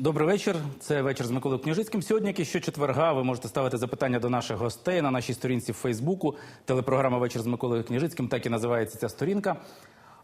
Добрий вечір. Це вечір з Миколою Княжицьким. Сьогодні, як і щочетверга, ви можете ставити запитання до наших гостей на нашій сторінці в Фейсбуку. Телепрограма Вечір з Миколою Княжицьким так і називається ця сторінка.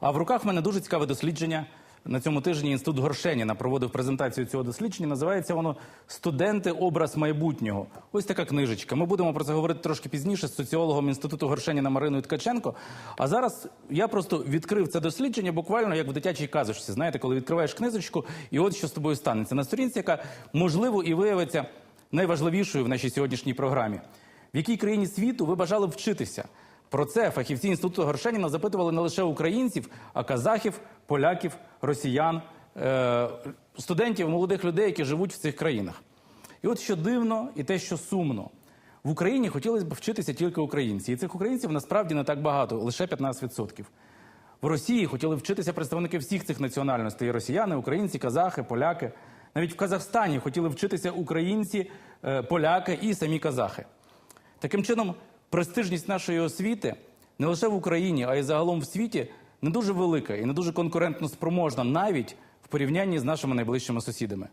А в руках в мене дуже цікаве дослідження. На цьому тижні інститут Горшеніна проводив презентацію цього дослідження. Називається воно Студенти образ майбутнього. Ось така книжечка. Ми будемо про це говорити трошки пізніше з соціологом інституту Горшеніна Мариною Ткаченко. А зараз я просто відкрив це дослідження буквально як в дитячій казочці. Знаєте, коли відкриваєш книжечку, і от що з тобою станеться на сторінці, яка можливо і виявиться найважливішою в нашій сьогоднішній програмі. В якій країні світу ви бажали б вчитися? Про це фахівці інституту Горшеніна запитували не лише українців, а казахів, поляків, росіян, е- студентів, молодих людей, які живуть в цих країнах. І от що дивно, і те, що сумно. В Україні хотілося б вчитися тільки українці. І цих українців насправді не так багато, лише 15%. В Росії хотіли вчитися представники всіх цих національностей: росіяни, українці, казахи, поляки. Навіть в Казахстані хотіли вчитися українці, е, поляки і самі казахи. Таким чином, престижність нашої освіти не лише в Україні, а й загалом в світі не дуже велика і не дуже конкурентно спроможна, навіть в порівнянні з нашими найближчими сусідами.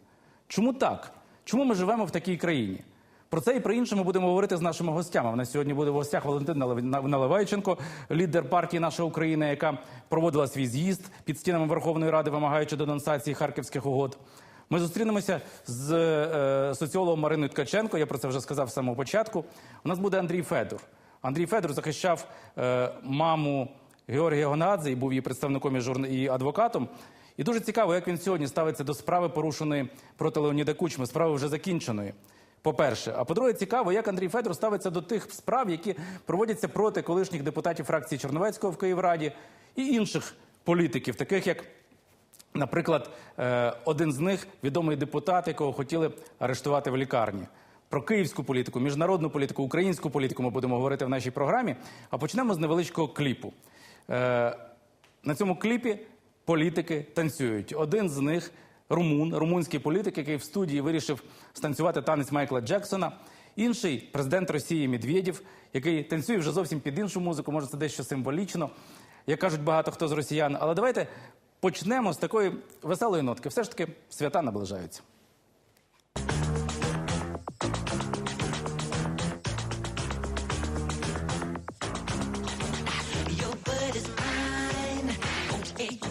Чому так? Чому ми живемо в такій країні? Про це і про інше ми будемо говорити з нашими гостями. У нас сьогодні буде в гостях Валентина Налев- Наливайченко, лідер партії Наша Україна, яка проводила свій з'їзд під стінами Верховної Ради, вимагаючи денонсації харківських угод. Ми зустрінемося з е, соціологом Мариною Ткаченко. Я про це вже сказав з самого початку. У нас буде Андрій Федор. Андрій Федор захищав е, маму Георгія Гонадзе і був її представником і, журна... і адвокатом. І дуже цікаво, як він сьогодні ставиться до справи, порушеної проти Леоніда Кучми, справи вже закінченої. По-перше, а по-друге, цікаво, як Андрій Федор ставиться до тих справ, які проводяться проти колишніх депутатів фракції Черновецького в Київраді і інших політиків, таких як Наприклад, е, один з них відомий депутат, якого хотіли арештувати в лікарні. Про київську політику, міжнародну політику, українську політику ми будемо говорити в нашій програмі. А почнемо з невеличкого кліпу. Е, На цьому кліпі політики танцюють. Один з них румун, румунський політик, який в студії вирішив станцювати танець Майкла Джексона. Інший президент Росії Медведєв, який танцює вже зовсім під іншу музику, може це дещо символічно, як кажуть багато хто з росіян. Але давайте почнемо з такої веселої нотки. Все ж таки свята наближаються. Take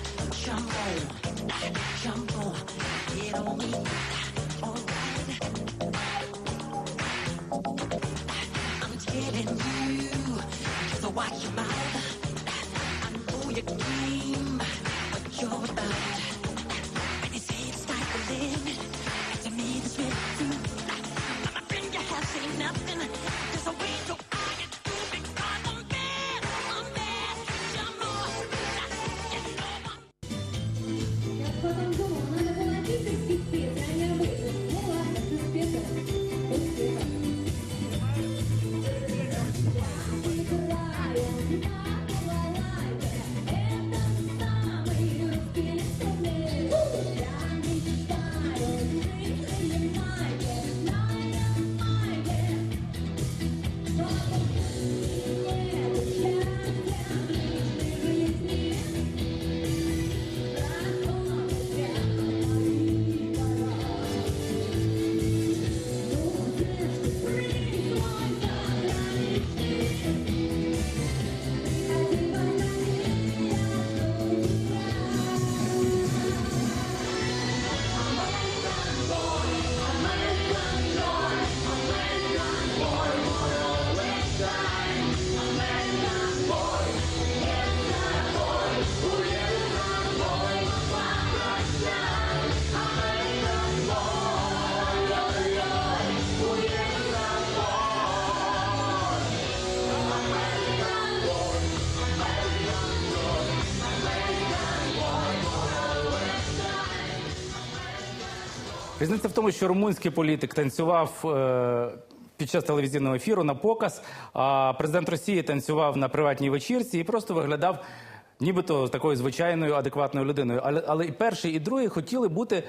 you jump on, jump on, get on me, alright. I'm telling you, just watch your mouth. I know you can. Різниця в тому, що румунський політик танцював е, під час телевізійного ефіру на показ, а президент Росії танцював на приватній вечірці і просто виглядав нібито такою звичайною адекватною людиною. Але, але і перший, і другий хотіли бути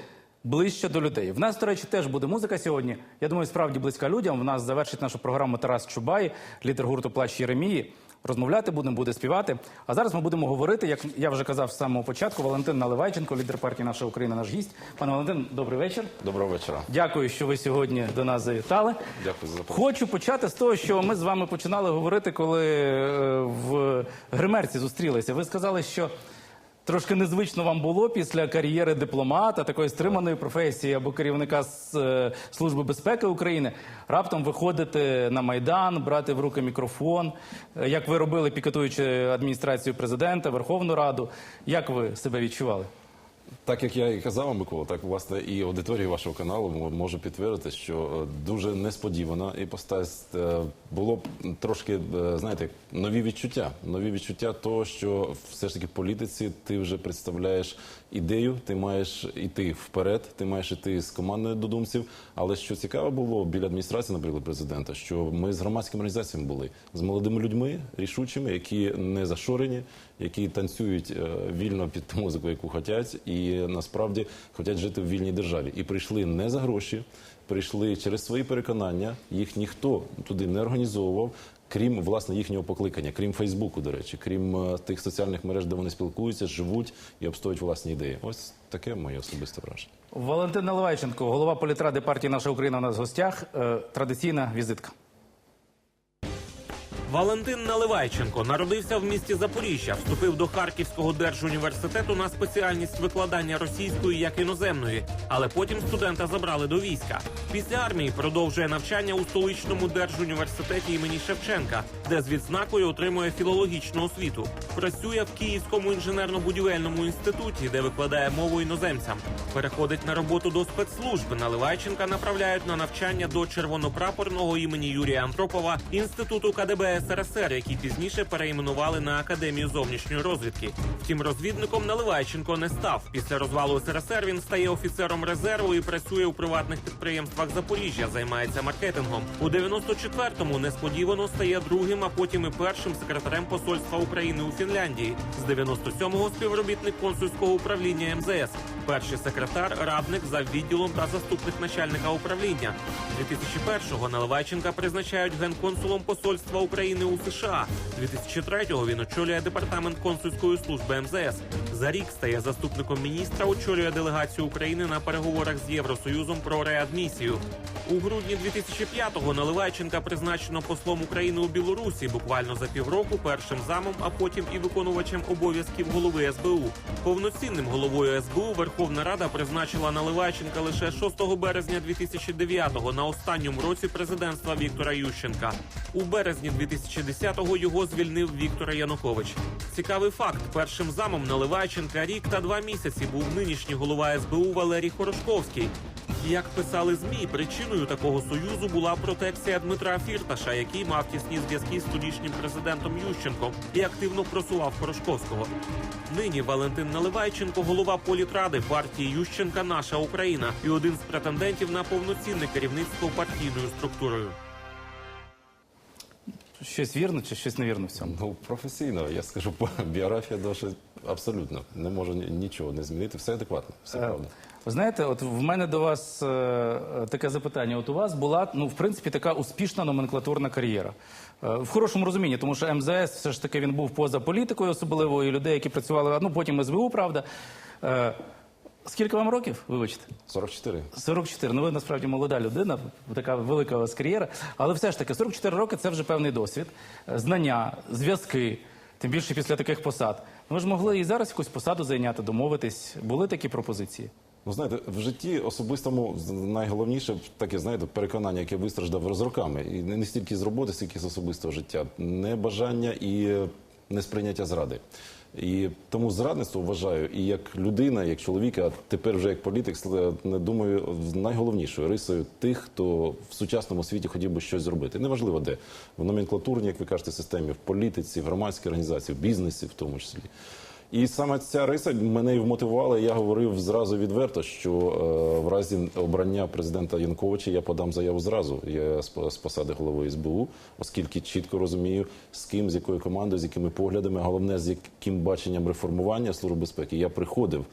ближче до людей. В нас, до речі, теж буде музика сьогодні. Я думаю, справді близька людям. В нас завершить нашу програму Тарас Чубай, лідер гурту Плач Єремії. Розмовляти будемо, буде співати. А зараз ми будемо говорити, як я вже казав з самого початку. Валентин Наливайченко, лідер партії Наша Україна, наш гість. Пане Валентин, добрий вечір. Доброго вечора. Дякую, що ви сьогодні до нас завітали. Дякую за запрошення. Хочу почати з того, що ми з вами починали говорити, коли е, в гримерці зустрілися. Ви сказали, що трошки незвично вам було після кар'єри дипломата, такої стриманої професії або керівника е, Служби безпеки України, раптом виходити на майдан, брати в руки мікрофон, е, як ви робили, пікетуючи адміністрацію президента, Верховну Раду. Як ви себе відчували? Так як я і казав, Микола, так власне і аудиторія вашого каналу може підтвердити, що е, дуже несподівана іпостась е, було б трошки, е, знаєте, нові відчуття. Нові відчуття того, що все ж таки в політиці ти вже представляєш ідею, ти маєш іти вперед, ти маєш іти з командою додумців. Але що цікаво було біля адміністрації, наприклад, президента, що ми з громадськими організаціями були з молодими людьми, рішучими, які не зашорені, які танцюють е, вільно під ту музику, яку хочуть, і насправді хочуть жити в вільній державі. І прийшли не за гроші, прийшли через свої переконання. Їх ніхто туди не організовував. Крім власне їхнього покликання, крім Фейсбуку, до речі, крім е, тих соціальних мереж, де вони спілкуються, живуть і обстоюють власні ідеї. Ось таке моє особисте враження. Валентин Наливайченко, голова політради партії Наша Україна у нас в гостях. Е, Традиційна візитка. Валентин Наливайченко народився в місті Запоріжжя, вступив до Харківського держуніверситету на спеціальність викладання російської як іноземної, але потім студента забрали до війська. Після армії продовжує навчання у столичному держуніверситеті імені Шевченка, де з відзнакою отримує філологічну освіту. Працює в Київському інженерно-будівельному інституті, де викладає мову іноземцям. Переходить на роботу до спецслужб. Наливайченка направляють на навчання до червонопрапорного імені Юрія Антропова інституту КДБ СРСР, який пізніше переіменували на Академію зовнішньої розвідки. Втім, розвідником Наливайченко не став. Після розвалу СРСР він стає офіцером резерву і працює у приватних підприємствах Запоріжжя. Займається маркетингом. У 94-му несподівано стає другим, а потім і першим секретарем посольства України у Фінляндії. З 97-го співробітник консульського управління МЗС. Перший секретар, радник за відділом та заступник начальника управління. 2001-го Наливайченка призначають генконсулом посольства України у США. 2003-го він очолює департамент консульської служби МЗС. За рік стає заступником міністра, очолює делегацію України на переговорах з Євросоюзом про реадмісію. У грудні 2005-го Наливайченка призначено послом України у Білорусі буквально за півроку першим замом, а потім і виконувачем обов'язків голови СБУ. Повноцінним головою СБУ Верховна Рада призначила Наливайченка лише 6 березня 2009-го на останньому році президентства Віктора Ющенка. У березні 2010-го його звільнив Віктор Янукович. Цікавий факт: першим замом Наливайченка рік та два місяці був нинішній голова СБУ Валерій Хорошковський. Як писали змі, причиною такого союзу була протекція Дмитра Фірташа, який мав тісні зв'язки з тодішнім президентом Ющенком і активно просував Порошковського. Нині Валентин Наливайченко, голова політради партії Ющенка Наша Україна і один з претендентів на повноцінне керівництво партійною структурою. Щось вірно чи щось невірно в цьому? Ну, професійно, я скажу, біографія досить абсолютно не може нічого не змінити. Все адекватно, все правда. Ви знаєте, от в мене до вас е, е, таке запитання. От у вас була, ну, в принципі, така успішна номенклатурна кар'єра. Е, в хорошому розумінні, тому що МЗС все ж таки він був поза політикою, особливо і людей, які працювали, ну потім СБУ, правда. Е, скільки вам років, вибачте? 44. 44. Ну ви насправді молода людина, така велика у вас кар'єра. Але все ж таки, 44 роки це вже певний досвід, е, знання, зв'язки, тим більше після таких посад. Ви ж могли і зараз якусь посаду зайняти, домовитись. Були такі пропозиції? Ну, знаєте, в житті особистому найголовніше таке, знаєте, переконання, яке вистраждав з роками, і не не стільки з роботи, стільки з особистого життя, небажання і е, несприйняття зради. І тому зрадництво вважаю і як людина, як чоловіка, а тепер вже як політик, с- думаю, найголовнішою рисою тих, хто в сучасному світі хотів би щось зробити. Неважливо де в номенклатурній, як ви кажете, системі, в політиці, в громадській організації, в бізнесі, в тому числі. І саме ця риса мене і вмотивувала. Я говорив зразу відверто, що е, в разі обрання президента Янковича я подам заяву зразу. Я з, з посади голови СБУ, оскільки чітко розумію, з ким, з якою командою, з якими поглядами, головне з яким баченням реформування служби безпеки. Я приходив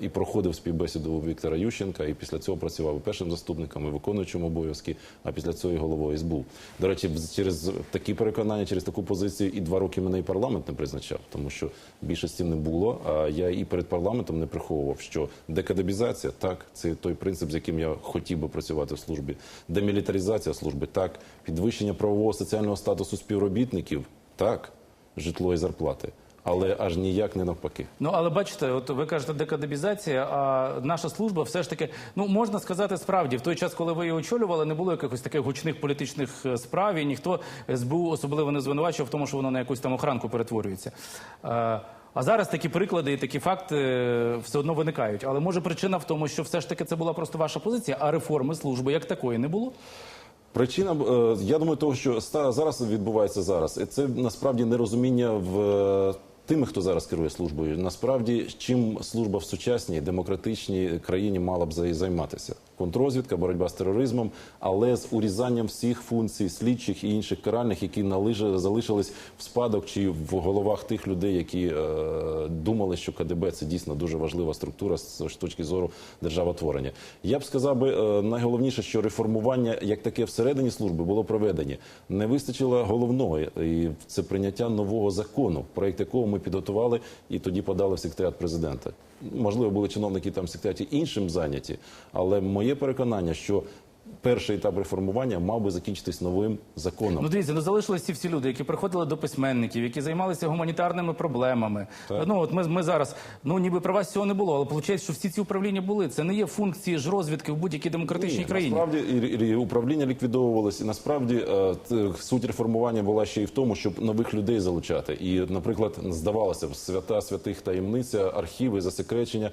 і проходив співбесіду у Віктора Ющенка, і після цього працював і першим заступником, і виконуючим обов'язки, а після цього і головою СБУ. До речі, через такі переконання, через таку позицію і два роки мене і парламент не призначав, тому що більшості не було. А я і перед парламентом не приховував, що декадебізація так, це той принцип, з яким я хотів би працювати в службі. Демілітаризація служби так, підвищення правового соціального статусу співробітників так, житло і зарплати. Але аж ніяк не навпаки. Ну але бачите, от ви кажете декадебізація, а наша служба все ж таки, ну можна сказати, справді в той час, коли ви її очолювали, не було якихось таких гучних політичних е, справ, і ніхто СБУ особливо не звинувачував в тому, що воно на якусь там охранку перетворюється. Е, А зараз такі приклади і такі факти е, все одно виникають. Але може причина в тому, що все ж таки це була просто ваша позиція, а реформи служби як такої не було. Причина, я думаю, того, що зараз відбувається зараз, це насправді нерозуміння в тими, хто зараз керує службою. Насправді, чим служба в сучасній демократичній країні мала б зай- займатися? Контррозвідка, боротьба з тероризмом, але з урізанням всіх функцій слідчих і інших каральних, які належали, залишились в спадок чи в головах тих людей, які е, думали, що КДБ це дійсно дуже важлива структура з точки зору державотворення. Я б сказав би е, найголовніше, що реформування як таке всередині служби було проведені. Не вистачило головного, і це прийняття нового закону, проект якого ми підготували і тоді подали в секретаріат президента. Можливо, були чиновники там в секретаріаті іншим зайняті, але моє переконання, що перший етап реформування мав би закінчитись новим законом. Ну дивіться, ну залишились ці всі люди, які приходили до письменників, які займалися гуманітарними проблемами. Ну от ми, ми зараз, ну ніби про вас цього не було, але виходить, що всі ці управління були. Це не є функції ж розвідки в будь-якій демократичній Ні, країні. Насправді і, і управління ліквідовувалось, і насправді е, суть реформування була ще й в тому, щоб нових людей залучати. І, наприклад, здавалося б, свята святих таємниця, архіви, засекречення.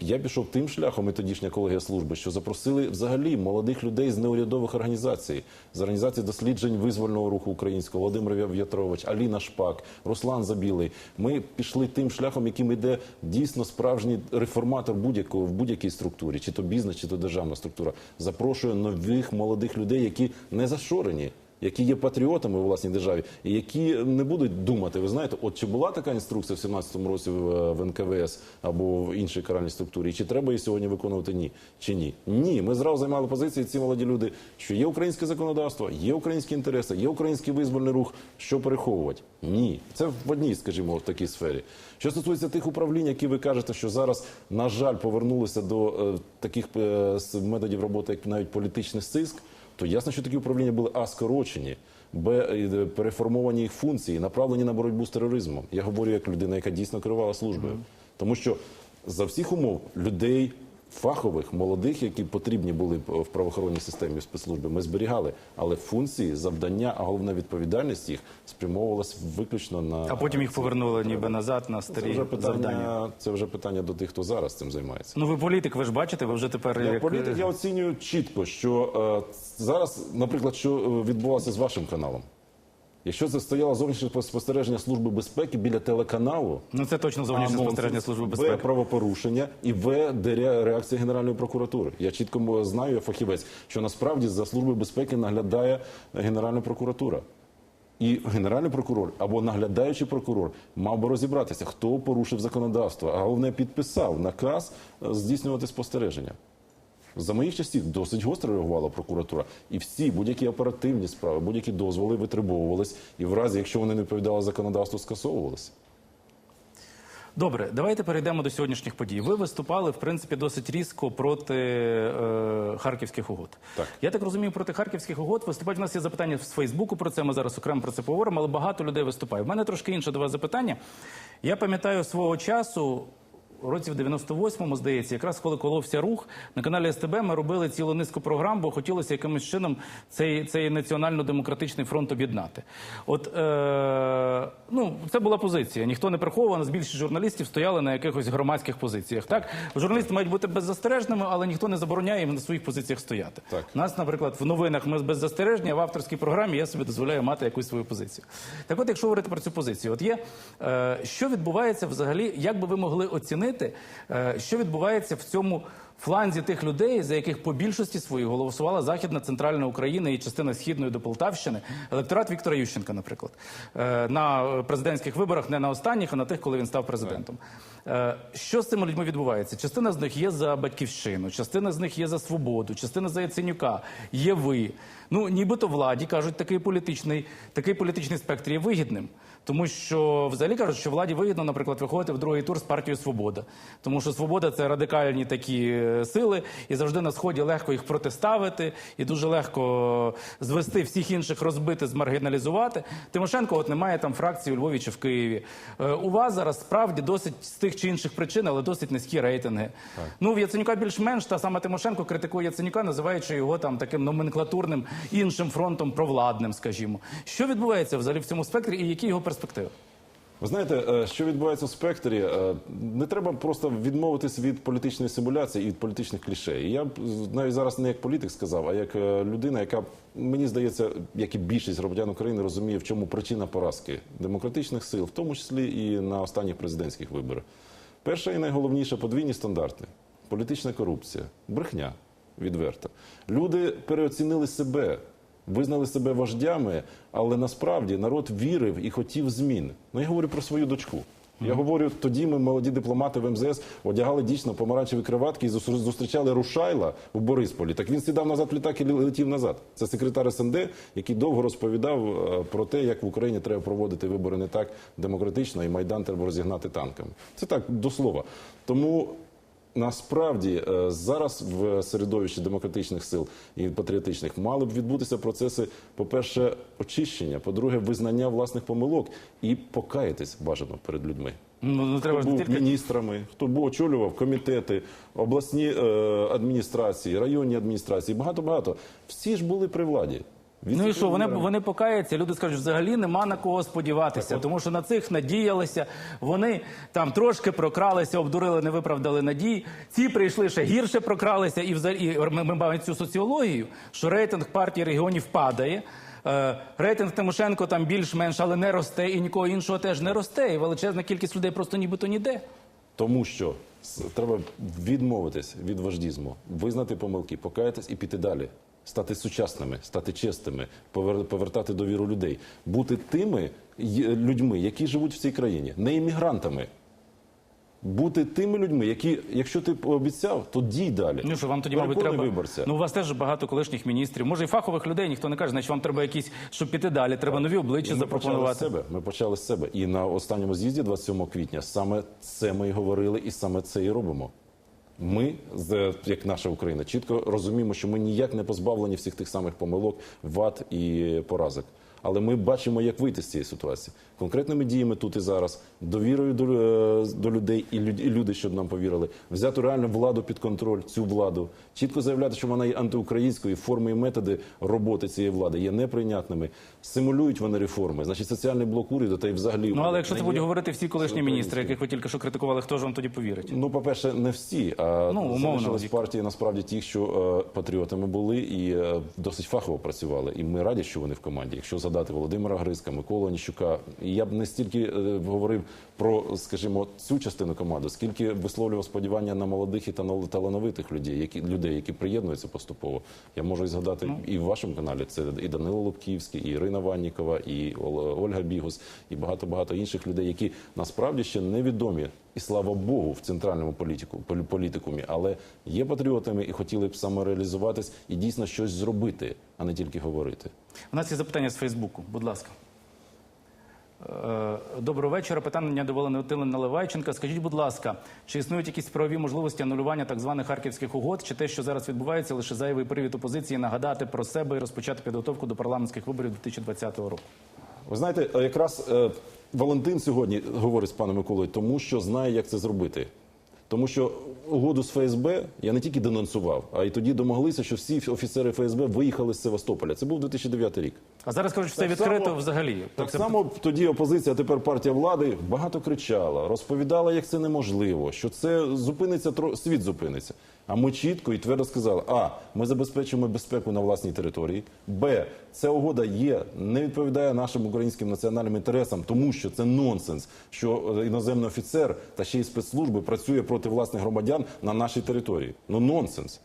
Я пішов тим шляхом, і тодішня колегія служби, що запросили взагалі молодих людей з неурядових організацій, з організації досліджень визвольного руху українського, Володимир В'ятрович, Аліна Шпак, Руслан Забілий. Ми пішли тим шляхом, яким йде дійсно справжній реформатор будь-якого в будь-якій структурі, чи то бізнес, чи то державна структура. Запрошує нових молодих людей, які не зашорені. Які є патріотами у власній державі, і які не будуть думати, ви знаєте, от чи була така інструкція в 17-му році в, в НКВС або в іншій каральній структурі, чи треба її сьогодні виконувати ні чи ні? Ні, ми зразу займали позиції. Ці молоді люди, що є українське законодавство, є українські інтереси, є український визвольний рух. Що переховувати? Ні, це в одній, скажімо, в такій сфері. Що стосується тих управлінь, які ви кажете, що зараз на жаль повернулися до е, таких е, методів роботи, як навіть політичний сиск то ясно, що такі управління були а скорочені, б е, переформовані їх функції, направлені на боротьбу з тероризмом. Я говорю як людина, яка дійсно керувала службою, тому що за всіх умов людей. Фахових, молодих, які потрібні були в правоохоронній системі в спецслужбі, ми зберігали, але функції, завдання, а головна відповідальність їх спрямовувалась виключно на А потім їх повернули ніби назад на це старі вже завдання. Це вже питання до тих, хто зараз цим займається. Ну ви політик, ви ж бачите, ви вже тепер Я як... політик я оцінюю чітко, що е, зараз, наприклад, що е, відбувалося з вашим каналом. Якщо це стояло зовнішнє спостереження служби безпеки біля телеканалу, Ну це точно зовнішнє анонси, спостереження служби В безпеки. правопорушення і В де реакція Генеральної прокуратури. Я чітко знаю, я фахівець, що насправді за службою безпеки наглядає Генеральна прокуратура. І генеральний прокурор або наглядаючий прокурор мав би розібратися, хто порушив законодавство, а головне підписав наказ е, здійснювати спостереження. За моїх часів досить гостро реагувала прокуратура, і всі будь-які оперативні справи, будь-які дозволи витребовувались, і в разі, якщо вони не відповідали законодавству, скасовувалися. Добре, давайте перейдемо до сьогоднішніх подій. Ви виступали в принципі досить різко проти е, харківських угод. Так. Я так розумію, проти харківських угод виступають. У нас є запитання з Фейсбуку про це. Ми зараз окремо про це поговоримо, але багато людей виступає. У мене трошки інше до вас запитання. Я пам'ятаю свого часу. Році в 98-му, здається, якраз коли коловся рух на каналі СТБ, ми робили цілу низку програм, бо хотілося якимось чином цей, цей національно-демократичний фронт об'єднати. От е, ну, це була позиція. Ніхто не приховував, нас більшість журналістів стояли на якихось громадських позиціях. Так, журналісти мають бути беззастережними, але ніхто не забороняє їм на своїх позиціях стояти. Так. У нас, наприклад, в новинах ми без застереження, а в авторській програмі я собі дозволяю мати якусь свою позицію. Так от, якщо говорити про цю позицію, от є е, що відбувається взагалі, як би ви могли оцінити, е, що відбувається в цьому фланзі тих людей, за яких по більшості своїй голосувала Західна Центральна Україна і частина східної до Полтавщини, електорат Віктора Ющенка, наприклад, е, на президентських виборах, не на останніх, а на тих, коли він став президентом. Е, Що з цими людьми відбувається? Частина з них є за батьківщину, частина з них є за свободу, частина за Яценюка, є ви. Ну, нібито владі кажуть, такий політичний, такий політичний спектр є вигідним. Тому що взагалі кажуть, що владі вигідно, наприклад, виходити в другий тур з партією Свобода. Тому що свобода це радикальні такі е, сили, і завжди на сході легко їх протиставити, і дуже легко звести всіх інших, розбити, змаргіналізувати. Тимошенко, от немає там фракції у Львові чи в Києві. Е, У вас зараз справді досить з тих чи інших причин, але досить низькі рейтинги. Ну в Яценюка більш-менш та сама Тимошенко критикує Яценюка, називаючи його там таким номенклатурним іншим фронтом провладним, скажімо. Що відбувається взагалі в цьому спектрі, і які його перспективи? Ви знаєте, е, що відбувається в спектрі? Е, Не треба просто відмовитись від політичної симуляції і від політичних клішей. Я б навіть зараз не як політик сказав, а як е, людина, яка мені здається, як і більшість громадян України розуміє, в чому причина поразки демократичних сил, в тому числі і на останніх президентських виборах. Перша і найголовніше подвійні стандарти, політична корупція, брехня відверта. Люди переоцінили себе. Визнали себе вождями, але насправді народ вірив і хотів змін. Ну я говорю про свою дочку. Я говорю, тоді ми, молоді дипломати в МЗС, одягали дійсно помаранчеві криватки і зустрічали Рушайла у Борисполі. Так він сідав назад в літак і летів назад. Це секретар СНД, який довго розповідав е, про те, як в Україні треба проводити вибори не так демократично, і майдан треба розігнати танками. Це так до слова. Тому Насправді е, зараз в середовищі демократичних сил і патріотичних мали б відбутися процеси, по-перше, очищення, по-друге, визнання власних помилок і покаятись бажано перед людьми. Ну, ну треба Хто був тільки міністрами, хто був очолював комітети, обласні е, адміністрації, районні адміністрації, багато багато. Всі ж були при владі. Ну і що, вони, вони покаються, люди скажуть, взагалі нема на кого сподіватися, тому що на цих надіялися, вони там трошки прокралися, обдурили, не виправдали надій. Ці прийшли ще гірше прокралися, і взагалі і ми, ми маємо цю соціологію, що рейтинг партії регіонів падає. Е, рейтинг Тимошенко там більш-менш, але не росте, і нікого іншого теж не росте. І величезна кількість людей просто нібито ніде. Тому що треба відмовитись від вождізму, визнати помилки, покаятись і піти далі. Стати сучасними, стати чесними, повертати довіру людей, бути тими людьми, які живуть в цій країні, не іммігрантами. Бути тими людьми, які, якщо ти обіцяв, то дій далі. Ну що вам тоді, мабуть, треба виборця. Ну у вас теж багато колишніх міністрів. Може, і фахових людей ніхто не каже, значить вам треба якісь, щоб піти далі. Треба нові обличчя Ми почали з себе. Ми почали з себе. І на останньому з'їзді, 27 квітня, саме це ми і говорили, і саме це і робимо. Ми, як наша Україна, чітко розуміємо, що ми ніяк не позбавлені всіх тих самих помилок, вад і поразок. Але ми бачимо, як вийти з цієї ситуації конкретними діями тут і зараз, довірою до, е, до людей і люд- і люди, щоб нам повірили, взяти реально владу під контроль, цю владу, чітко заявляти, що вона є антиукраїнською, форми і методи роботи цієї влади є неприйнятними. Симулюють вони реформи. Значить, соціальний блок уряду та й взагалі Ну але якщо це будуть говорити всі колишні міністри, яких ви тільки що критикували, хто ж вам тоді повірить? Ну, по-перше, не всі, а Ну, умовно, залишились партії насправді ті, що е, патріотами були і е, досить фахово працювали. І ми раді, що вони в команді. Якщо згадати Володимира Грицька, Миколу Оніщука, і я б не стільки е, говорив про, скажімо, цю частину команди, скільки висловлював сподівання на молодих і тал- талановитих людей, які людей, які приєднуються поступово. Я можу і згадати Ну. і в вашому каналі. Це і Данило Лубківський, і Ірина Ваннікова, і Ол- Ольга Бігус, і багато багато інших людей, які насправді ще невідомі. І слава Богу, в центральному політику полі- політикумі, але є патріотами і хотіли б самореалізуватись і дійсно щось зробити, а не тільки говорити. У нас є запитання з Фейсбуку. Будь ласка. Е, Доброго вечора. Питання до Валентини Наливайченка. Скажіть, будь ласка, чи існують якісь правові можливості анулювання так званих харківських угод, чи те, що зараз відбувається, лише зайвий привід опозиції нагадати про себе і розпочати підготовку до парламентських виборів 2020 року? Ви знаєте, е, якраз е, Валентин сьогодні говорить з паном Миколою, тому що знає, як це зробити. Тому що угоду з ФСБ я не тільки денонсував, а й тоді домоглися, що всі офіцери ФСБ виїхали з Севастополя. Це був 2009 рік. А зараз кажуть, що це Так відкрито само- взагалі. Так Це- само тоді опозиція, тепер партія влади багато кричала, розповідала, як це неможливо, що це зупиниться світ зупиниться. А ми чітко і твердо сказали: а ми забезпечимо безпеку на власній території. Б. Ця угода є, не відповідає нашим українським національним інтересам, тому що це нонсенс, що е, іноземний офіцер та ще й спецслужби працює проти власних громадян на нашій території. Ну нонсенс.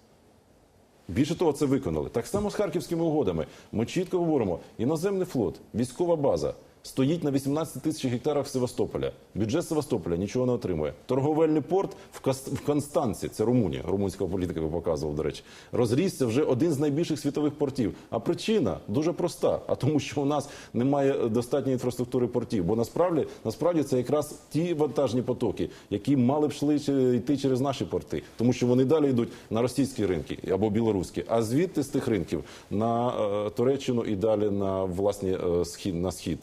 Більше того, це виконали. Так само з харківськими угодами. Ми чітко говоримо: іноземний флот, військова база стоїть на 18 тисяч гектарах Севастополя. Бюджет Севастополя нічого не отримує. Торговельний порт в, Констанці, це Румунія, румунська політика показував, до речі, розрісся вже один з найбільших світових портів. А причина дуже проста: а тому, що у нас немає достатньої інфраструктури портів. Бо насправді, насправді це якраз ті вантажні потоки, які мали б йшли чи- йти через наші порти, тому що вони далі йдуть на російські ринки або білоруські, а звідти з тих ринків на е, Туреччину і далі на власні е, схід на схід.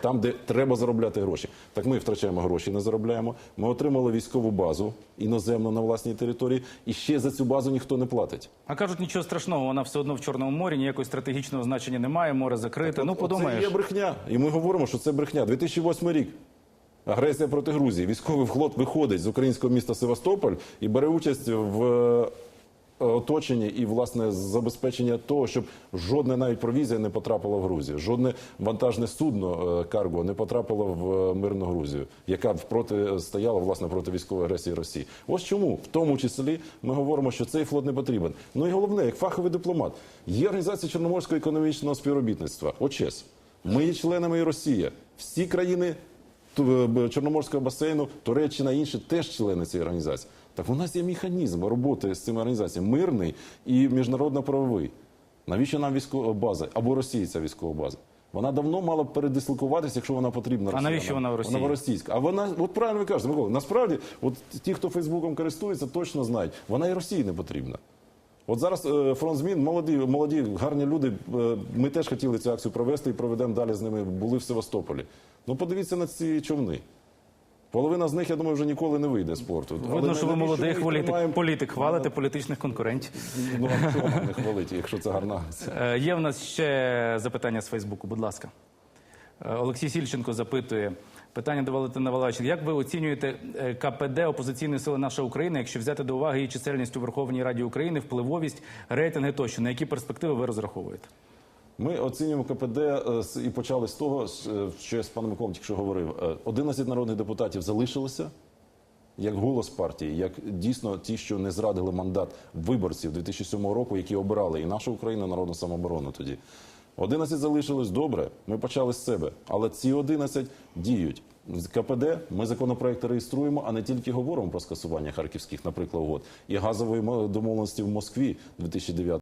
Там, де треба заробляти гроші, так ми втрачаємо гроші, не заробляємо. Ми отримали військову базу іноземну на власній території, і ще за цю базу ніхто не платить. А кажуть, нічого страшного, вона все одно в Чорному морі, ніякого стратегічного значення немає, море закрите. ну От- подумаєш. Це є брехня, і ми говоримо, що це брехня. 2008 рік. Агресія проти Грузії. Військовий флот виходить з українського міста Севастополь і бере участь в е, оточенні і власне забезпечення того, щоб жодна навіть провізія не потрапила в Грузію, жодне вантажне судно е, карго не потрапило в е, мирну Грузію, яка проти стояла власне проти військової агресії Росії. Ось чому в тому числі ми говоримо, що цей флот не потрібен. Ну і головне, як фаховий дипломат, є організація Чорноморського економічного співробітництва ОЧЕС. Ми є членами і Росія. Всі країни Чорноморського басейну, Туреччина інші теж члени цієї організації. Так у нас є механізм роботи з цими організаціями мирний і міжнародно-правовий. Навіщо нам військова база або Росії ця військова база? Вона давно мала б передислокуватися, якщо вона потрібна. А навіщо вона в Росії? Вона російська. А вона, от правильно ви кажете, Микола, насправді, от ті, хто Фейсбуком користується, точно знають, вона і Росії не потрібна. От зараз е, фронт змін, молоді, молоді, гарні люди. е, Ми теж хотіли цю акцію провести і проведемо далі з ними. Були в Севастополі. Ну подивіться на ці човни. Половина з них, я думаю, вже ніколи не вийде з порту. Але Видно, що ви ми молодий їх хвалите, тримаємо? політик, хвалите політичних конкурентів. Ну а не хвалити, якщо це гарна акція? Е, Є в нас ще запитання з Фейсбуку, будь ласка. Е, Олексій Сільченко запитує. Питання до Валентина Валерійовича. Як ви оцінюєте е, КПД опозиційної сили наша Україна, якщо взяти до уваги її чисельність у Верховній Раді України, впливовість, рейтинги тощо? На які перспективи ви розраховуєте? Ми оцінюємо КПД е, і почали з того, е, що я з паном Миколом тільки що говорив. Е, 11 народних депутатів залишилося. Як голос партії, як дійсно ті, що не зрадили мандат виборців 2007 року, які обирали і нашу Україну, народну самооборону тоді. 11 залишилось добре. Ми почали з себе, але ці 11 діють. З КПД ми законопроекти реєструємо, а не тільки говоримо про скасування харківських, наприклад, угод і газової домовленості в Москві 2009